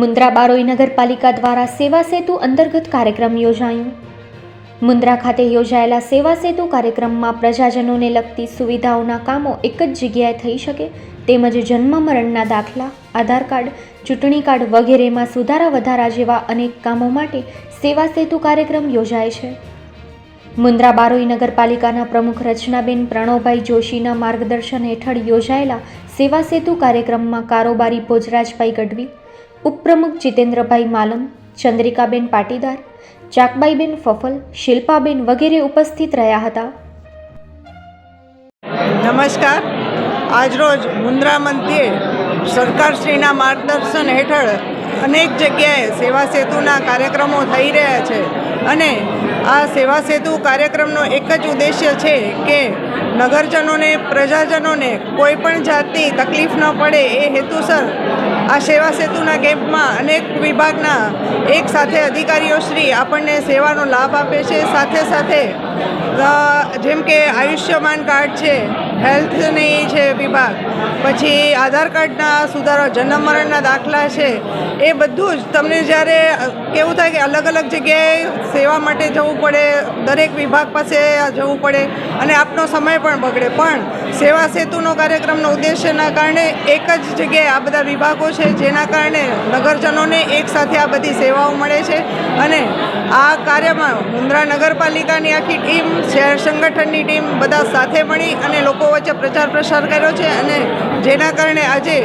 મુન્દ્રા બારોઈ નગરપાલિકા દ્વારા સેવા સેતુ અંતર્ગત કાર્યક્રમ યોજાયું. મુન્દ્રા ખાતે યોજાયેલા સેવા સેતુ કાર્યક્રમમાં પ્રજાજનોને લગતી સુવિધાઓના કામો એક જ જગ્યાએ થઈ શકે તેમજ જન્મ મરણના દાખલા, આધાર કાર્ડ, ચૂંટણી કાર્ડ વગેરેમાં સુધારા વધારા જેવા અનેક કામો માટે સેવા સેતુ કાર્યક્રમ યોજાય છે. મુન્દ્રા બારોઈ નગરપાલિકાના પ્રમુખ રચનાબેન પ્રણવભાઈ જોશીના માર્ગદર્શન હેઠળ યોજાયેલા સેવા સેતુ કાર્યક્રમમાં કારોબારી ભોજરાજભાઈ ગઢવી ઉપપ્રમુખ જીતેન્દ્રભાઈ માલમ, ચંદ્રિકાબેન પાટીદાર, ચાકબાઈબેન ફફલ, શિલ્પાબેન વગેરે ઉપસ્થિત રહ્યા હતા. નમસ્કાર. આજરોજ મુન્દ્રા મધ્યે સરકારશ્રીના માર્ગદર્શન હેઠળ અનેક જગ્યાએ સેવા સેતુના કાર્યક્રમો થઈ રહ્યા છે અને આ સેવા સેતુ કાર્યક્રમનો એક જ ઉદ્દેશ્ય છે કે નગરજનોને, પ્રજાજનોને કોઈ પણ જાતની તકલીફ ન પડે એ હેતુસર આ સેવા સેતુના કેમ્પમાં અનેક વિભાગના એક સાથે અધિકારીઓ શ્રી આપણને સેવાનો લાભ આપે છે. સાથે સાથે જેમ કે આયુષ્યમાન કાર્ડ છે, હેલ્થની છે વિભાગ, પછી આધાર કાર્ડના સુધારો, જન્મ મરણના દાખલા છે, એ બધું જ તમને જ્યારે કેવું થાય કે અલગ અલગ જગ્યાએ સેવા માટે જવું પડે, દરેક વિભાગ પાસે જવું પડે અને આપનો સમય પણ બગડે. પણ સેવા સેતુનો કાર્યક્રમનો ઉદ્દેશ્યના કારણે એક જ જગ્યાએ આ બધા વિભાગો છે, જેના કારણે નગરજનોને એકસાથે આ બધી સેવાઓ મળે છે. અને આ કાર્યમાં મુન્દ્રા નગરપાલિકાની આખી ટીમ, શહેર સંગઠનની ટીમ બધા સાથે મળી અને લોકો વચ્ચે પ્રચાર પ્રસાર કર્યો છે અને જેના કારણે આજે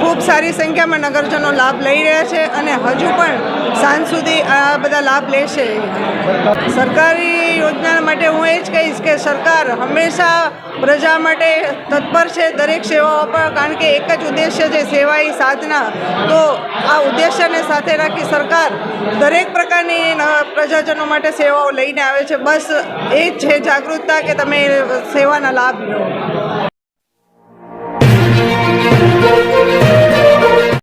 ખૂબ સારી સંખ્યામાં નગરજનો લાભ લઈ રહ્યા છે અને હજુ પણ સાંજ સુધી આ બધા લાભ લેશે. સરકારી યોજના માટે હું એ જ કહીશ કે સરકાર હંમેશા પ્રજા માટે તત્પર છે દરેક સેવાઓ પર, કારણ કે એક જ ઉદ્દેશ્ય છે સેવા એ સાધના. તો આ ઉદ્દેશ્યને સાથે રાખી સરકાર દરેક પ્રકારની પ્રજાજનો માટે સેવાઓ લઈને આવે છે. બસ એ જ છે જાગૃતતા કે તમે સેવાના લાભ લો.